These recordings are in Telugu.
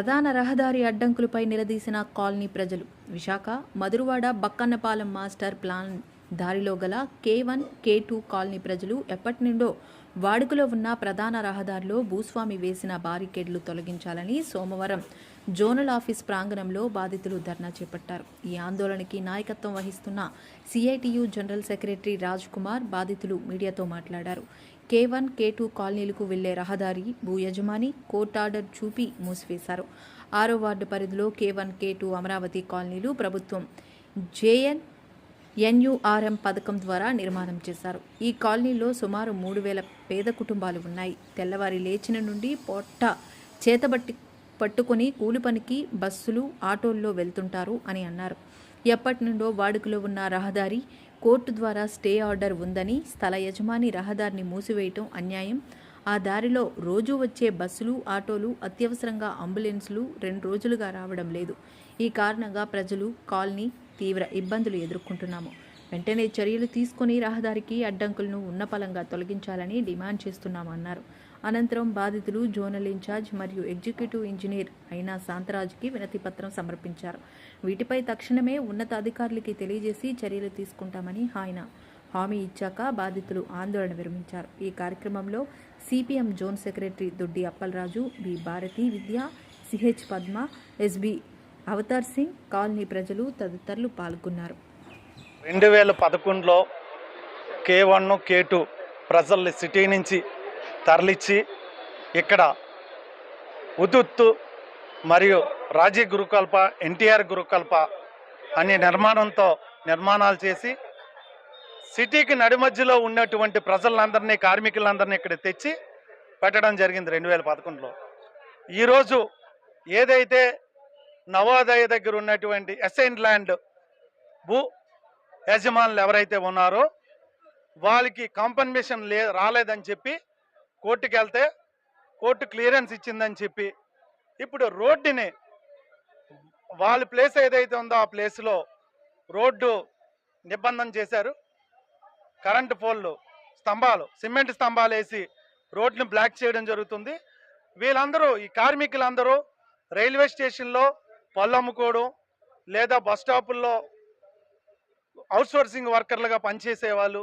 ప్రధాన రహదారి అడ్డంకులపై నిలదీసిన కాలనీ ప్రజలు. విశాఖ మధురవాడ బక్కన్నపాలెం మాస్టర్ ప్లాన్ దారిలో గల K one K two colony ప్రజలు ఎప్పటి నుండో వాడుకలో ఉన్న ప్రధాన రహదారిలో భూస్వామి వేసిన బారికేడ్లు తొలగించాలని సోమవారం జోనల్ ఆఫీస్ ప్రాంగణంలో బాధితులు ధర్నా చేపట్టారు. ఈ ఆందోళనకి నాయకత్వం వహిస్తున్న CITU general secretary Raj Kumar బాధితులు మీడియాతో మాట్లాడారు. కే వన్ కే టూ కాలనీలకు వెళ్ళే రహదారి భూ యజమాని కోర్టు ఆర్డర్ చూపి మూసివేశారు. ఆరో వార్డు పరిధిలో K one K two Amaravati కాలనీలు ప్రభుత్వం జేఎన్ ఎన్యుఆర్ఎం పథకం ద్వారా నిర్మాణం చేశారు. ఈ కాలనీలో సుమారు మూడు వేల పేద కుటుంబాలు ఉన్నాయి. తెల్లవారి లేచిన నుండి పొట్ట చేతబట్టి పట్టుకొని కూలి పనికి బస్సులు ఆటోల్లో వెళ్తుంటారు అని అన్నారు. ఎప్పటి నుండో వాడుకలో ఉన్న రహదారి కోర్టు ద్వారా స్టే ఆర్డర్ ఉందని స్థల యజమాని రహదారిని మూసివేయటం అన్యాయం. ఆ దారిలో రోజు వచ్చే బస్సులు ఆటోలు అత్యవసరంగా అంబులెన్సులు రెండు రోజులుగా రావడం లేదు. ఈ కారణంగా ప్రజలు కాలనీ తీవ్ర ఇబ్బందులు ఎదుర్కొంటున్నాము. వెంటనే చర్యలు తీసుకుని రహదారికి అడ్డంకులను ఉన్నపలంగా తొలగించాలని డిమాండ్ చేస్తున్నామన్నారు. అనంతరం బాధితులు జోనల్ ఇన్ఛార్జ్ మరియు ఎగ్జిక్యూటివ్ ఇంజనీర్ అయిన శాంతరాజ్కి వినతిపత్రం సమర్పించారు. వీటిపై తక్షణమే ఉన్నతాధికారులకి తెలియజేసి చర్యలు తీసుకుంటామని ఆయన హామీ ఇచ్చాక బాధితులు ఆందోళన విరమించారు. ఈ కార్యక్రమంలో CPM zone secretary Doddi Appalaraju B Bharati Vidya CH Padma SB Avtar Singh colony ప్రజలు తదితరులు పాల్గొన్నారు. రెండు వేల పదకొండులో కే వన్ కే టూ ప్రజల్ని సిటీ నుంచి తరలిచ్చి ఇక్కడ ఉదుత్తు మరియు రాజీ గురుకల్ప ఎన్టీఆర్ గురుకల్ప అనే నిర్మాణంతో నిర్మాణాలు చేసి సిటీకి నడిమధ్యలో ఉన్నటువంటి ప్రజలందరినీ కార్మికులందరినీ ఇక్కడ తెచ్చి పెట్టడం జరిగింది రెండు వేల పదకొండులో. ఈరోజు ఏదైతే నవోదయ దగ్గర ఉన్నటువంటి ఎసైన్ ల్యాండ్ భూ యజమానులు ఎవరైతే ఉన్నారో వాళ్ళకి కాంపన్సేషన్ లే రాలేదని చెప్పి కోర్టుకి వెళ్తే కోర్టు క్లియరెన్స్ ఇచ్చిందని చెప్పి ఇప్పుడు రోడ్డుని వాళ్ళ ప్లేస్ ఏదైతే ఉందో ఆ ప్లేస్లో రోడ్డు నిబంధన చేశారు. కరెంటు పోల్లు స్తంభాలు సిమెంట్ స్తంభాలు వేసి రోడ్ని బ్లాక్ చేయడం జరుగుతుంది. వీళ్ళందరూ ఈ కార్మికులందరూ రైల్వే స్టేషన్లో పళ్ళు అమ్ముకోవడం లేదా బస్ స్టాపుల్లో అవుట్సోర్సింగ్ వర్కర్లుగా పనిచేసే వాళ్ళు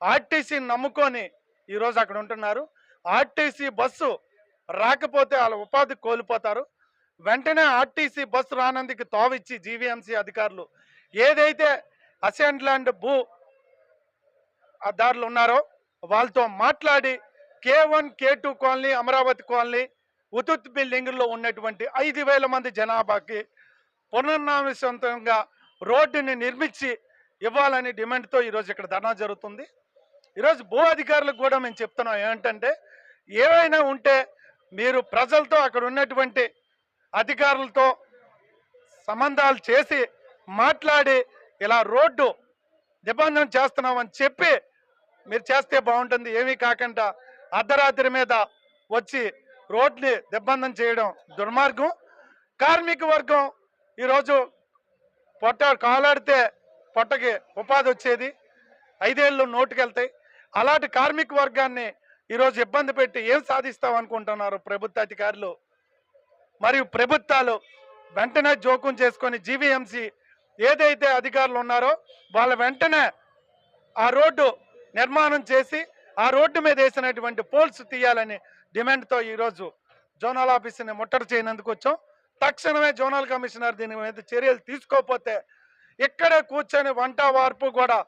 ఆర్టీసీని నమ్ముకొని ఈరోజు అక్కడ ఉంటున్నారు. ఆర్టీసీ బస్సు రాకపోతే వాళ్ళ ఉపాధి కోల్పోతారు. వెంటనే ఆర్టీసీ బస్సు రానందుకు తావిచ్చి జీవీఎంసీ అధికారులు ఏదైతే అసెంట్లాండ్ భూ దారులు ఉన్నారో వాళ్ళతో మాట్లాడి K one K two colony Amaravati colony ఉతుత్ బిల్డింగ్లో ఉన్నటువంటి ఐదు వేల మంది జనాభాకి పునర్నామిసంతంగా రోడ్డుని నిర్మించి ఇవ్వాలని డిమాండ్తో ఈరోజు ఇక్కడ ధర్నా జరుగుతుంది. ఈరోజు భూ అధికారులకు కూడా మేము చెప్తున్నాం ఏంటంటే ఏవైనా ఉంటే మీరు ప్రజలతో అక్కడ ఉన్నటువంటి అధికారులతో సంబంధాలు చేసి మాట్లాడి ఇలా రోడ్డు నిబంధన చేస్తున్నామని చెప్పి మీరు చేస్తే బాగుంటుంది ఏమీ కాకుండా అర్ధరాత్రి మీద వచ్చి రోడ్ని దిగ్బంధం చేయడం దుర్మార్గం. కార్మిక వర్గం ఈరోజు పొట్ట కాలాడితే పొట్టకి ఉపాధి వచ్చేది. ఐదేళ్ళు నోటుకెళ్తాయి. అలాంటి కార్మిక వర్గాన్ని ఈరోజు ఇబ్బంది పెట్టి ఏం సాధిస్తాం అనుకుంటున్నారు ప్రభుత్వ అధికారులు? మరియు ప్రభుత్వాలు వెంటనే జోక్యం చేసుకొని జీవీఎంసీ ఏదైతే అధికారులు ఉన్నారో వాళ్ళ వెంటనే ఆ రోడ్డు నిర్మాణం చేసి ఆ రోడ్డు మీద వేసినటువంటి పోల్స్ తీయాలని డిమాండ్తో ఈరోజు జోనల్ ఆఫీస్ని ముట్టడి చేయనందుకు వచ్చాం. తక్షణమే జోనల్ కమిషనర్ దీని మీద చర్యలు తీసుకోకపోతే ఇక్కడే కూర్చొని వంట వార్పు కూడా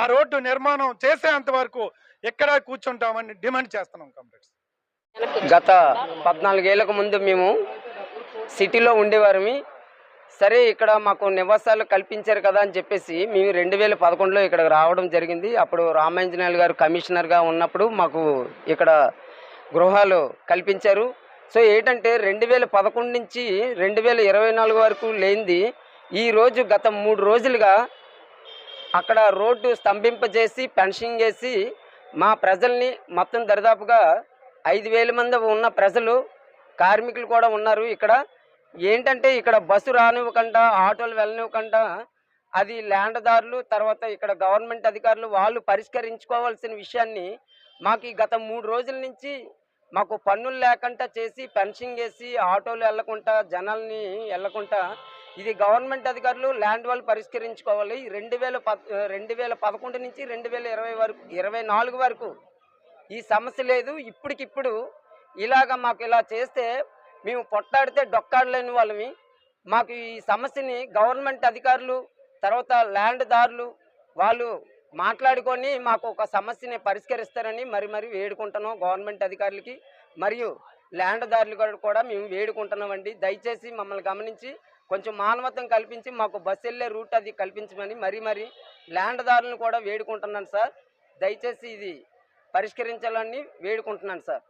ఆ రోడ్డు నిర్మాణం చేసేంత వరకు ఇక్కడే కూర్చుంటామని డిమాండ్ చేస్తున్నాం కంప్లీట్స్ గత పద్నాలుగేళ్ళకు ముందు మేము సిటీలో ఉండేవారమి. సరే ఇక్కడ మాకు నివాసాలు కల్పించారు కదా అని చెప్పేసి మేము రెండు వేల పదకొండులో ఇక్కడికి రావడం జరిగింది. అప్పుడు రామాంజనేయులు గారు కమిషనర్గా ఉన్నప్పుడు మాకు ఇక్కడ గృహాలు కల్పించారు. సో ఏంటంటే రెండు వేల పదకొండు నుంచి రెండు వేల ఇరవై నాలుగు వరకు లేనిది ఈరోజు గత మూడు రోజులుగా అక్కడ రోడ్డు స్తంభింపజేసి పెన్షన్ చేసి మా ప్రజల్ని మొత్తం దరిదాపుగా ఐదు వేల మంది ఉన్న ప్రజలు కార్మికులు కూడా ఉన్నారు ఇక్కడ. ఏంటంటే ఇక్కడ బస్సు రానివ్వకుండా ఆటోలు వెళ్ళనివ్వకుండా అది ల్యాండ్దారులు తర్వాత ఇక్కడ గవర్నమెంట్ అధికారులు వాళ్ళు పరిష్కరించుకోవాల్సిన విషయాన్ని మాకు ఈ గత మూడు రోజుల నుంచి మాకు పన్నులు లేకుండా చేసి పెన్షన్ వేసి ఆటోలు వెళ్ళకుండా జనాల్ని వెళ్ళకుండా ఇది గవర్నమెంట్ అధికారులు ల్యాండ్ వాళ్ళు పరిష్కరించుకోవాలి. రెండు వేల రెండు వేల పదకొండు నుంచి రెండు వేల ఇరవై వరకు ఇరవై నాలుగు వరకు ఈ సమస్య లేదు. ఇప్పటికిప్పుడు ఇలాగ మాకు ఇలా చేస్తే మేము పొట్టాడితే డొక్కాడలేని వాళ్ళమి. మాకు ఈ సమస్యని గవర్నమెంట్ అధికారులు తర్వాత ల్యాండ్ దారులు వాళ్ళు మాట్లాడుకొని మాకు ఒక సమస్యని పరిష్కరిస్తారని మరి మరి వేడుకుంటున్నాం గవర్నమెంట్ అధికారులకి. మరియు ల్యాండ్ దారులు కూడా- కూడా మేము వేడుకుంటున్నామండి. దయచేసి మమ్మల్ని గమనించి కొంచెం మానవత్వం కల్పించి మాకు బస్సు వెళ్ళే రూట్ అది కల్పించమని మరీ మరీ ల్యాండ్ దారులను కూడా వేడుకుంటున్నాను సార్. దయచేసి ఇది పరిష్కరించాలని వేడుకుంటున్నాను సార్.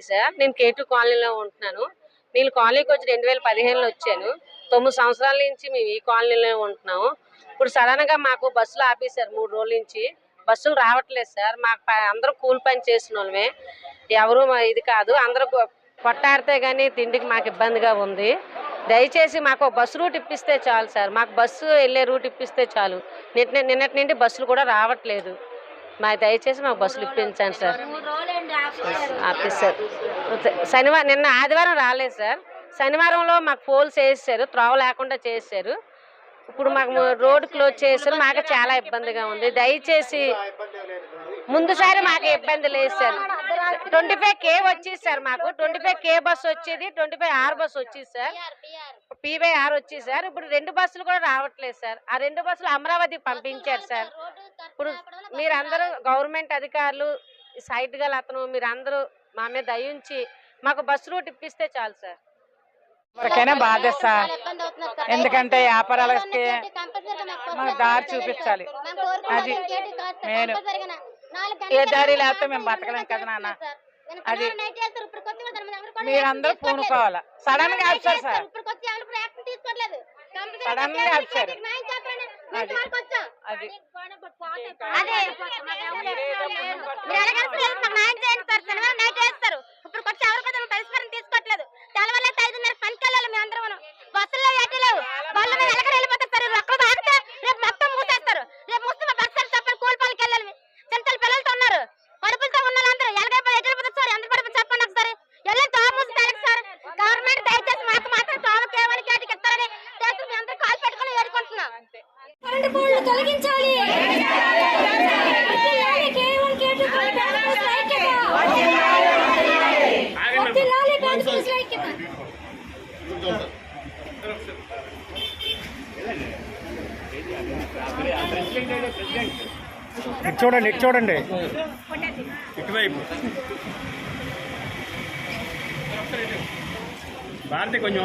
సార్ నేను కేటు కాలనీలో ఉంటున్నాను. నేను కాలనీకి వచ్చి రెండు వేల పదిహేనులో వచ్చాను. తొమ్మిది సంవత్సరాల నుంచి మేము ఈ కాలనీలో ఉంటున్నాము. ఇప్పుడు సడన్గా మాకు బస్సులు ఆపేశారు మూడు రోజుల నుంచి. బస్సులు రావట్లేదు సార్. మాకు అందరూ కూలి పని చేసిన వాళ్ళమే. ఎవరు మా- ఇది కాదు అందరూ కొట్టాడితే కానీ తిండికి మాకు ఇబ్బందిగా ఉంది. దయచేసి మాకు ఒక బస్సు రూట్ ఇప్పిస్తే చాలు సార్. మాకు బస్సు వెళ్ళే రూట్ ఇప్పిస్తే చాలు. నిన్న నిన్నటి నుండి బస్సులు కూడా రావట్లేదు. మా దయచేసి మాకు బస్సులు ఇప్పించండి సార్. శనివారం నిన్న ఆదివారం రాలేదు సార్. శనివారంలో మాకు పోల్స్ వేసేసారు త్రోవ లేకుండా చేశారు ఇప్పుడు మాకు రోడ్ క్లోజ్ చేశారు మాకు చాలా ఇబ్బందిగా ఉంది. దయచేసి ముందుసారి మాకు ఇబ్బంది లేదు సార్. ట్వంటీ ఫైవ్ కే వచ్చేది సార్ మాకు. ట్వంటీ ఫైవ్ కే బస్ వచ్చేది. ట్వంటీ ఫైవ్ ఆర్ బస్ వచ్చేది సార్. పీవై ఆర్ వచ్చేది సార్. ఇప్పుడు రెండు బస్సులు కూడా రావట్లేదు సార్. ఆ రెండు బస్సులు అమరావతికి పంపించారు సార్. ఇప్పుడు మీరందరూ గవర్నమెంట్ అధికారులు సైట్ గల అతను మీరందరూ మా మీద దయించి మాకు బస్సు రూట్ ఇప్పిస్తే చాలు సార్. ఎవరికైనా బాధ సార్. ఎందుకంటే వ్యాపారాలకి మాకు దారి చూపించాలి. అది నేను ఏ దారి లేకపోతే మేము బతకలేం కదా నాన్న. అది మీరందరూ పూనుకోవాలి? సడన్గా ఆపుతారు సార్. సడన్గా ఆపుతారు అది. అది. ఇప్పుడు వచ్చి ఎవరి పదవి పరిష్కారం చేతులు మీ అందరూ కాలు పెట్టుకుని కరెంటు పోల్లు తొలగించాలి. ఇటు చూడండి ఇటు చూడండి. ఇటువైపు. భారతి కొంచెం.